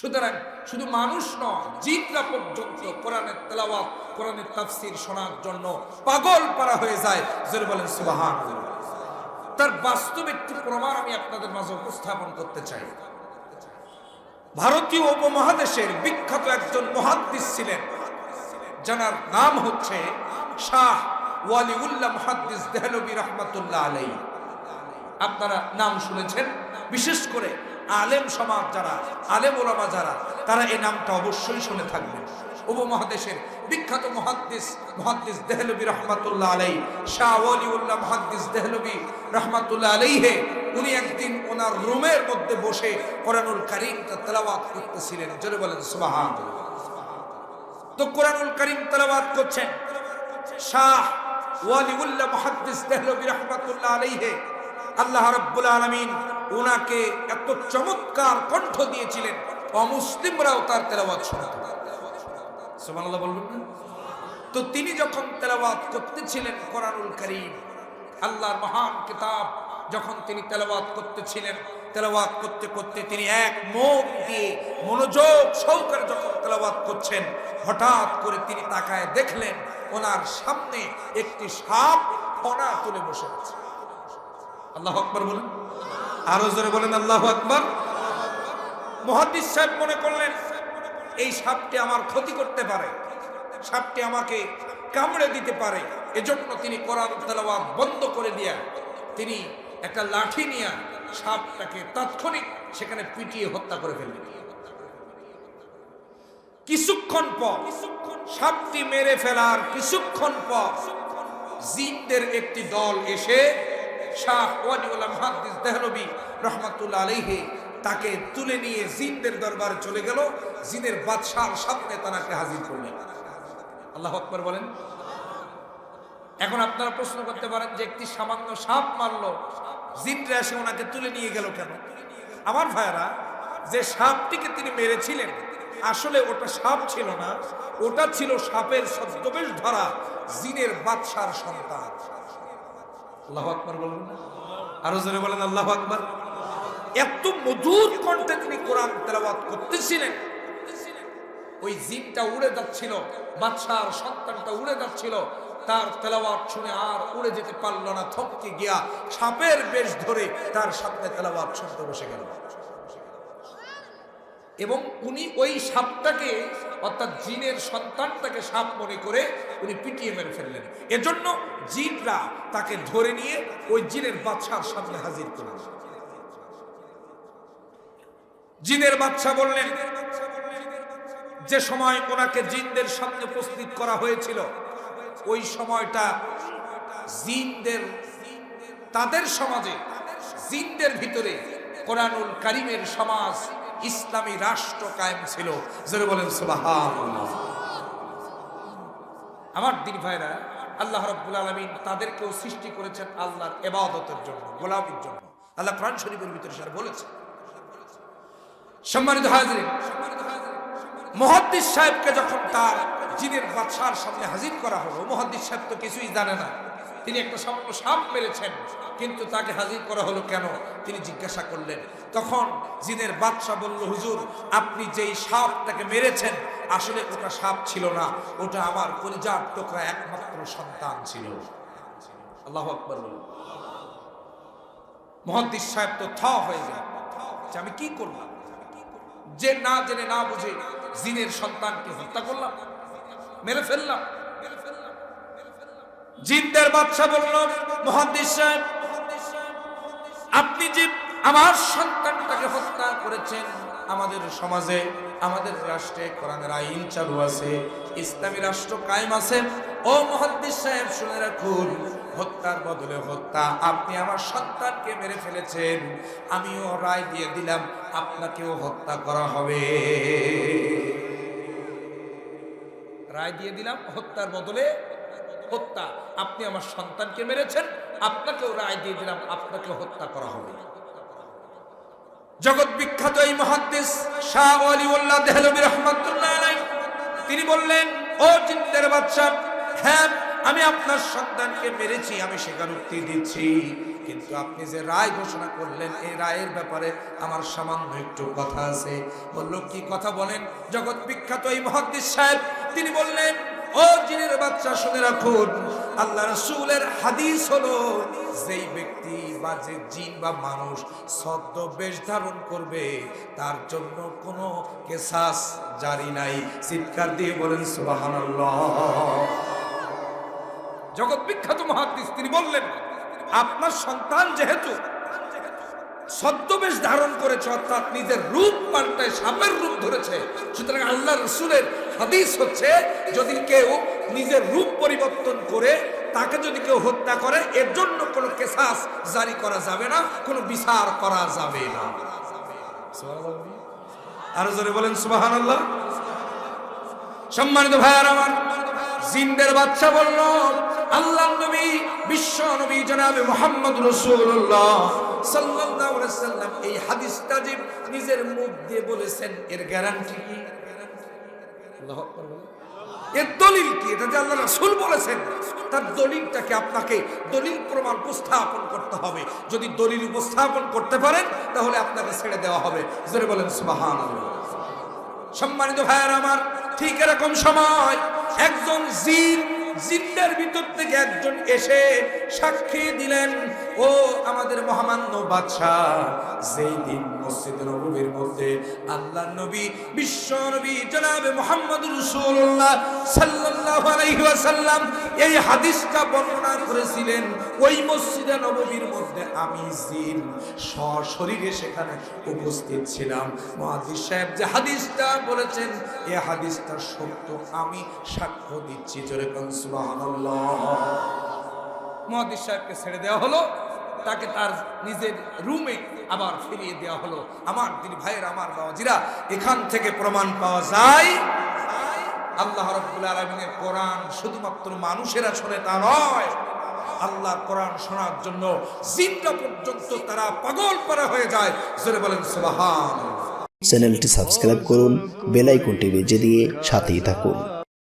সুতরাং শুধু মানুষ নয়, জিনরা পর্যন্ত কোরআনের তেলাওয়াত, কোরআনের তাফসির শোনার জন্য পাগল পারা হয়ে যায়। জোরে বলেন সুবাহান তার বাস্তব একটি প্রমাণ আমি আপনাদের মাঝে উপস্থাপন করতে চাই। ভারতীয় উপমহাদেশের বিখ্যাত একজন মহাদ্দিস ছিলেন যার নাম হচ্ছে শাহ ওয়ালিউল্লাহ মুহাদ্দিস দেহলবী রহমাতুল্লাহ আলাই আপনারা নাম শুনেছেন, বিশেষ করে আলেম সমাজ যারা, আলেম ওলামা যারা, তারা এই নামটা অবশ্যই শুনে থাকবেন। উপমহাদেশের বিখ্যাত মহাদ্দিস মহাদ্দিস দেহলবী রহমাতুল্লাহ আলাই শাহ ওয়ালিউল্লাহ মহাদ্দিস দেহলবী রহমাতুল্লাহ আলাইহে, উনি একদিন ওনার রুমের মধ্যে বসে কোরআনুল কারিমটা তেলাওয়াত করতেছিলেন। জোরে বলেন সুবহান তো কোরআনুল করিম তেলাওয়াত করছেন শাহ ওয়ালিউল্লাহ মুহাদ্দিস দেহলবী রাহমাতুল্লাহ আলাইহি। আল্লাহ রাব্বুল আলামিন উনাকে এত চমৎকার কণ্ঠ দিয়েছিলেন। অমুসলিমরাও তার তেলাওয়াত শুনতেন সুবহানাল্লাহ বলবেন না? তো তিনি যখন তেলাওয়াত করতেছিলেন কোরআনুল করিম, আল্লাহর মহান কিতাব যখন তিনি তেলাওয়াত করতেছিলেন, তেলাওয়াত করতে করতে তিনি এক মন দিয়ে মনোযোগ সহকারে যখন তেলাওয়াত করছেন, হঠাৎ করে তিনি তাকায় দেখলেন ওনার সামনে একটি সাপ ফনা তুলে বসে আছে। আল্লাহ আকবর বলেন। আরও জোরে বলেন আল্লাহ আকবর। মহাদিস সাহেব মনে করলেন, এই সাপটি আমার ক্ষতি করতে পারে, সাপটি আমাকে কামড়ে দিতে পারে, এজন্য তিনি কোরআন তেলাওয়াত বন্ধ করে দিয়া তিনি একটা লাঠি নিয়ে সাপটাকে তাৎক্ষণিক সেখানে পিটিয়ে হত্যা করে ফেললেন। কিছুক্ষণ পর সাপটি মেরে ফেলার কিছুক্ষণ পর জিনদের একটি দল এসে শাহ ওয়ালিউল্লাহ মুহাদ্দিস দেহলবী রহমাতুল্লাহ আলাইহি তাকে তুলে নিয়ে জিনদের দরবার চলে গেল। জিনের বাদশার সামনে তাকে হাজির করলেন। আল্লাহ আকবর বলেন। এখন আপনারা প্রশ্ন করতে পারেন যে একটি সামান্য সাপ মারলো, জিনরা এসে ওনাকে তুলে নিয়ে গেল কেন? আমার ভাইরা যে সাপটিকে তিনি মেরেছিলেন, আসলে ওটা সাপ ছিল না, ওটা ছিল সাপের ছদ্মবেশ ধরা জিনের বাদশার সন্তান। আল্লাহ আকবর বলবেন না? আরও জোরে বলেন, আল্লাহ আকবর। এত মধুর কণ্ঠে তিনি কোরআন তেলাওয়াত করতেছিলেন। ওই জিনটা উড়ে যাচ্ছিল, বাদশার সন্তানটা উড়ে যাচ্ছিল। তার তেলাওয়াত শুনে আর উড়ে যেতে পারল না থপকে গিয়া সাপের বেশ ধরে তার সামনে তেলাওয়াত শুনতে বসে গেল। এবং উনি ওই সাপটাকে অর্থাৎ জিনের সন্তানটাকে সাপ মনে করে উনি পিটিয়ে মেরে ফেললেন। এজন্য জিনরা তাকে ধরে নিয়ে ওই জিনের বাদশার সামনে হাজির করলেন। জিনের বাচ্চা বললেন, যে সময় ওনাকে জিনদের সামনে উপস্থিত করা হয়েছিল, ওই সময়টা জিনদের, তাদের সমাজে, জিনদের ভিতরে কোরআনুল কারিমের সমাজ ইসলামী রাষ্ট্র কায়েম ছিল। জোরে বলেন আমার দিন ভাইরা, আল্লাহ রাব্বুল আলামিন তাদেরকেও সৃষ্টি করেছেন আল্লাহর এবাদতের জন্য, গোলামির জন্য। আল্লাহ কোরআন শরীফের ভিতরে সেটা বলেছে। সম্মানিত হাজির মহাদ্দিস সাহেবকে যখন তার জিনের বাদশার সামনে হাজির করা হলো, মহাদ্দিস সাহেব তো কিছুই জানে না। তিনি একটা সামান্য সাপ মেরেছেন, কিন্তু তাকে হাজির করা হলো কেন? তিনি জিজ্ঞাসা করলেন, তখন জিনের বাদশাহ বলল, হুজুর, আপনি যেই সাপটাকে মেরেছেন, আসলে ওটা সাপ ছিল না, ওটা আমার কলিজার টুকরা একমাত্র সন্তান ছিল। আল্লাহ আকবর বলুন মহাদ্দিস সাহেব তো থ হয়ে যায় যে আমি কি করলাম? যে না জেনে না বুঝে জিনের সন্তানকে হত্যা করলাম মেরে ফেললাম মেরে ফেললাম। জিনদের বাদশা বলল, মহাদিস সাহেব, আপনি যে আমার সন্তানটাকে হত্যা করেছেন, আমাদের সমাজে, আমাদের রাষ্ট্রে কোরআনের আইন চালু আছে, ইসলামী রাষ্ট্র কায়েম আছে। ও মহাদ্দিস সাহেব, শুনে রাখুন, হত্যার বদলে হত্যা। আপনি আমার সন্তানকে মেরে ফেলেছেন, আমিও রায় দিয়ে দিলাম, আপনাকেও হত্যা করা হবে। রায় দিয়ে দিলাম, হত্যার বদলে হত্যা। আপনি আমার সন্তানকে মেরেছেন, আপনাকেও রায় দিয়ে দিলাম আপনাকে হত্যা করা হবে। জগৎ বিখ্যাত এই মহাদ্দেশ শাহ আলিউল্লাহ দেহলবী রহমতুল্লাহ তিনি বললেন, ও চিন্তার বাদশাহ হ্যাঁ আমি আপনার সন্তানকে মেরেছি, আমি স্বীকারোক্তি দিচ্ছি। কিন্তু আপনি যে রায় ঘোষণা করলেন, এই রায়ের ব্যাপারে আমার সামান্য একটু কথা আছে। বলল, কি কথা বলেন? জগৎ বিখ্যাত এই মহাদ্দিস সাহেব, তিনি বললেন ও জিনের বাচ্চা, শুনে রাখুন, আল্লাহ রসুলের হাদিস হলো, যেই ব্যক্তি বা যে জিন বা মানুষ ছদ্ম বেশ ধারণ করবে, তার জন্য কোনো কেসাস জারি নাই। চিৎকার দিয়ে বলেন, সুবহানাল্লাহ। জগৎ বিখ্যাত মহাদিস, তিনি বললেন, আপনার সন্তান যেহেতু ছদ্মবেশ ধারণ করেছে, অর্থাৎ নিজের রূপ পাল্টায় সাপের রূপ ধরেছে। সুতরাং আল্লাহ রসুলের হাদিস হচ্ছে, যদি কেউ নিজের রূপ পরিবর্তন করে, তাকে যদি কেউ হত্যা করে, এর জন্য কোনো কেসাস জারি করা যাবে না, কোনো বিচার করা যাবে না। আরও জোরে বলেন সুবাহান আল্লাহ সম্মানিত ভাইয়ার আমার, জিন্দের বাচ্চা বলল, আল্লাহ নবী, বিশ্ব নবী জনাবে মোহাম্মদ রসুল্লাহ আলাইহি সাল্লাম এই হাদিসটা যে নিজের মুখ দিয়ে বলেছেন, এর গ্যারান্টি কি। এর দলিল কি? এটা যে আল্লাহ রাসূল বলেছেন, তার দলিলটাকে আপনাকে দলিল প্রমাণ উপস্থাপন করতে হবে? যদি দলিল উপস্থাপন করতে পারেন, তাহলে আপনাকে ছেড়ে দেওয়া হবে। জোরে বলেন, সুবহানাল্লাহ। সম্মানিত ভাইয়ার আমার, ঠিক এরকম সময় একজন জিন জিন্দের ভিতর থেকে একজন এসে সাক্ষী দিলেন, ও আমাদের মহামান্য বাদশাহ, যেই দিন মসজিদ নবীর মধ্যে আল্লাহ নবী, বিশ্ব নবী জনাবে মোহাম্মদ রাসূলুল্লাহ সাল্লাল্লাহু আলাইহি ওয়াসাল্লাম এই হাদিসটা বর্ণনা করেছিলেন, ওই মসজিদে নববীর মধ্যে আমি জিন, সশরীরে সেখানে উপস্থিত ছিলাম। মহাদিস সাহেব যে হাদিসটা বলেছেন এই হাদিসটা সত্য, আমি সাক্ষ্য দিচ্ছি, জোরে কোন সুবহানাল্লাহ মহাদিস সাহেবকে ছেড়ে দেওয়া হলো তাকে তার নিজের রুমে আবার ফিরিয়ে দেওয়া হলো। আমার দিন ভাইয়ের আমার বাবাজিরা এখান থেকে প্রমাণ পাওয়া যায় আল্লাহ রব্বুল আলমিনের কোরআন শুধুমাত্র মানুষেরা শোনে তা নয় আল্লাহর কোরআন শোনার জন্য জিনটা পর্যন্ত তারা পাগল করা হয়ে যায়। জোরে বলেন সুবহান চ্যানেলটি সাবস্ক্রাইব করুন বেল আইকনটি বেজে দিয়ে সাথেই থাকুন।